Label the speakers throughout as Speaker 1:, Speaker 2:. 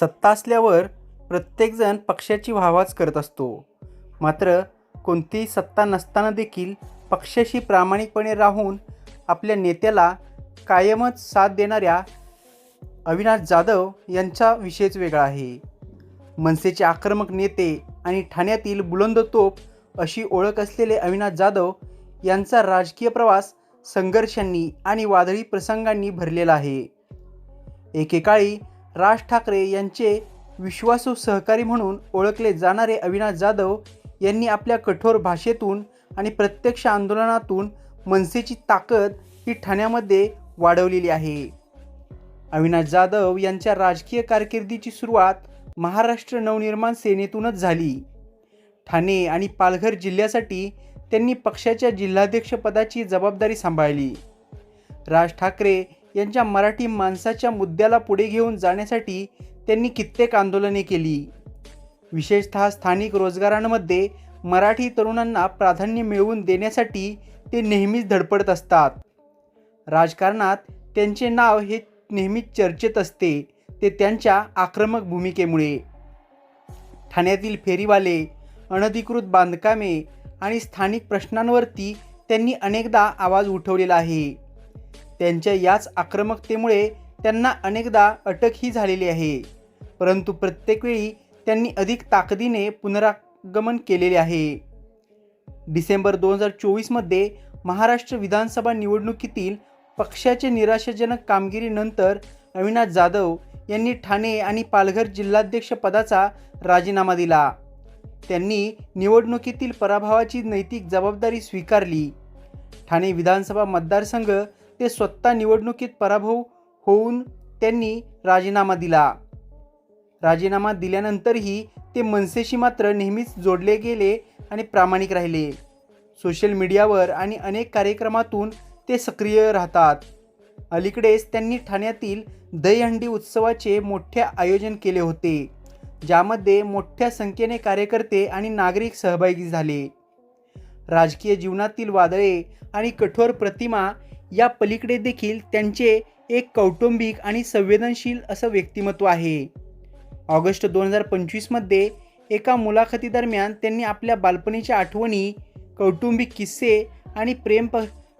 Speaker 1: सत्ता असल्यावर प्रत्येकजण पक्षाची वाहवाच करत असतो. मात्र कोणतीही सत्ता नसताना देखील पक्षाशी प्रामाणिकपणे राहून आपल्या नेत्याला कायमच साथ देणाऱ्या अविनाश जाधव यांचा विषयच वेगळा आहे. मनसेचे आक्रमक नेते आणि ठाण्यातील बुलंद तोप अशी ओळख असलेले अविनाश जाधव यांचा राजकीय प्रवास संघर्षांनी आणि वादळी प्रसंगांनी भरलेला आहे. एकेकाळी राज ठाकरे यांचे विश्वासू सहकारी म्हणून ओळखले जाणारे अविनाश जाधव यांनी आपल्या कठोर भाषेतून आणि प्रत्यक्ष आंदोलनातून मनसेची ताकद ही ठाण्यामध्ये वाढवलेली आहे. अविनाश जाधव यांच्या राजकीय कारकिर्दीची सुरुवात महाराष्ट्र नवनिर्माण सेनेतूनच झाली. ठाणे आणि पालघर जिल्ह्यासाठी त्यांनी पक्षाच्या जिल्हाध्यक्षपदाची जबाबदारी सांभाळली. राज ठाकरे यांच्या मराठी माणसाच्या मुद्द्याला पुढे घेऊन जाण्यासाठी त्यांनी कित्येक आंदोलने केली. विशेषतः स्थानिक रोजगारांमध्ये मराठी तरुणांना प्राधान्य मिळवून देण्यासाठी ते नेहमीच धडपडत असतात. राजकारणात त्यांचे नाव हे नेहमीच चर्चेत असते. ते त्यांच्या आक्रमक भूमिकेमुळे. ठाण्यातील फेरीवाले अनधिकृत बांधकामे आणि स्थानिक प्रश्नांवरती त्यांनी अनेकदा आवाज उठवलेला आहे. त्यांच्या याच आक्रमकतेमुळे त्यांना अनेकदा अटकही झालेली आहे. परंतु प्रत्येक वेळी त्यांनी अधिक ताकदीने पुनरागमन केलेले आहे. डिसेंबर दोन हजार चोवीसमध्ये महाराष्ट्र विधानसभा निवडणुकीतील पक्षाचे निराशाजनक कामगिरीनंतर अविनाश जाधव यांनी ठाणे आणि पालघर जिल्हाध्यक्षपदाचा राजीनामा दिला. त्यांनी निवडणुकीतील पराभवाची नैतिक जबाबदारी स्वीकारली. ठाणे विधानसभा मतदारसंघ ते स्वतः निवडणुकीत पराभव होऊन त्यांनी राजीनामा दिला. राजीनामा दिल्यानंतरही ते मनसेशी मात्र नेहमीच जोडले गेले आणि प्रामाणिक राहिले. सोशल मीडियावर आणि अनेक कार्यक्रमातून ते सक्रिय राहतात. अलीकडेच त्यांनी ठाण्यातील दहीहंडी उत्सवाचे मोठे आयोजन केले होते ज्यामध्ये मोठ्या संख्येने कार्यकर्ते आणि नागरिक सहभागी झाले. राजकीय जीवनातील वादळे आणि कठोर प्रतिमा या पलीकडे देखील त्यांचे एक कौटुंबिक आणि संवेदनशील असं व्यक्तिमत्व आहे. ऑगस्ट दोन हजार पंचवीसमध्ये एका मुलाखतीदरम्यान त्यांनी आपल्या बालपणीच्या आठवणी कौटुंबिक किस्से आणि प्रेम प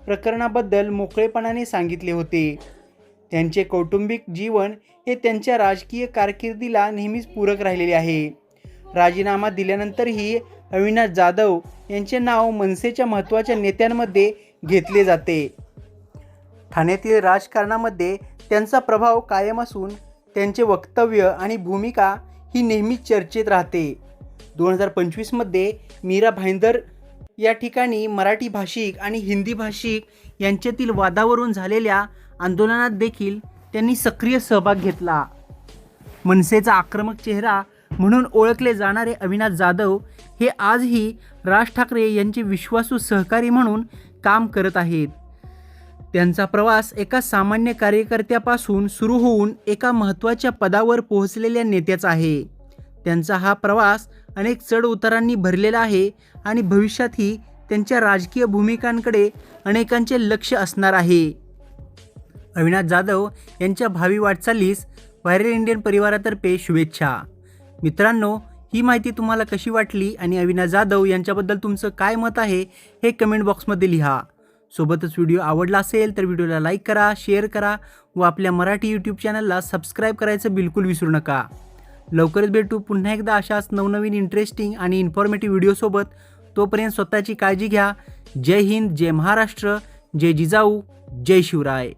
Speaker 1: प्रकरणाबद्दल मोकळेपणाने सांगितले होते. त्यांचे कौटुंबिक जीवन हे त्यांच्या राजकीय कारकिर्दीला नेहमीच पूरक राहिलेले आहे. राजीनामा दिल्यानंतरही अविनाश जाधव यांचे नाव मनसेच्या महत्त्वाच्या नेत्यांमध्ये घेतले जाते. ठाण्यातील राजकारणामध्ये त्यांचा प्रभाव कायम असून त्यांचे वक्तव्य आणि भूमिका ही नेहमीच चर्चेत राहते. दोन हजार पंचवीसमध्ये मीरा भाईंदर या ठिकाणी मराठी भाषिक आणि हिंदी भाषिक यांच्यातील वादावरून झालेल्या आंदोलनात देखील त्यांनी सक्रिय सहभाग घेतला. मनसेचा आक्रमक चेहरा म्हणून ओळखले जाणारे अविनाश जाधव हे आजही राज ठाकरे यांचे विश्वासू सहकारी म्हणून काम करत आहेत. त्यांचा प्रवास एका सामान्य कार्यकर्त्यापासून सुरू होऊन एका महत्त्वाच्या पदावर पोहोचलेल्या नेत्याचा आहे. त्यांचा हा प्रवास अनेक चढउतारांनी भरलेला आहे आणि भविष्यातही त्यांच्या राजकीय भूमिकांकडे अनेकांचे लक्ष असणार आहे. अविनाश जाधव यांच्या भावी वाटचालीस व्हायरल इंडियन परिवारातर्फे शुभेच्छा. मित्रांनो ही माहिती तुम्हाला कशी वाटली आणि अविनाश जाधव यांच्याबद्दल तुमचं काय मत आहे हे कमेंट बॉक्समध्ये लिहा. सोबतच व्हिडिओ आवडला असेल तर व्हिडिओला लाईक करा शेअर करा व आपल्या मराठी यूट्यूब चॅनलला सबस्क्राईब करायचं बिलकुल विसरू नका. लवकरच भेटू पुन्हा एकदा अशाच नवनवीन इंटरेस्टिंग आणि इन्फॉर्मेटिव्ह व्हिडिओसोबत तोपर्यंत स्वतःची काळजी घ्या. जय हिंद जय महाराष्ट्र जय जिजाऊ जय शिवराय.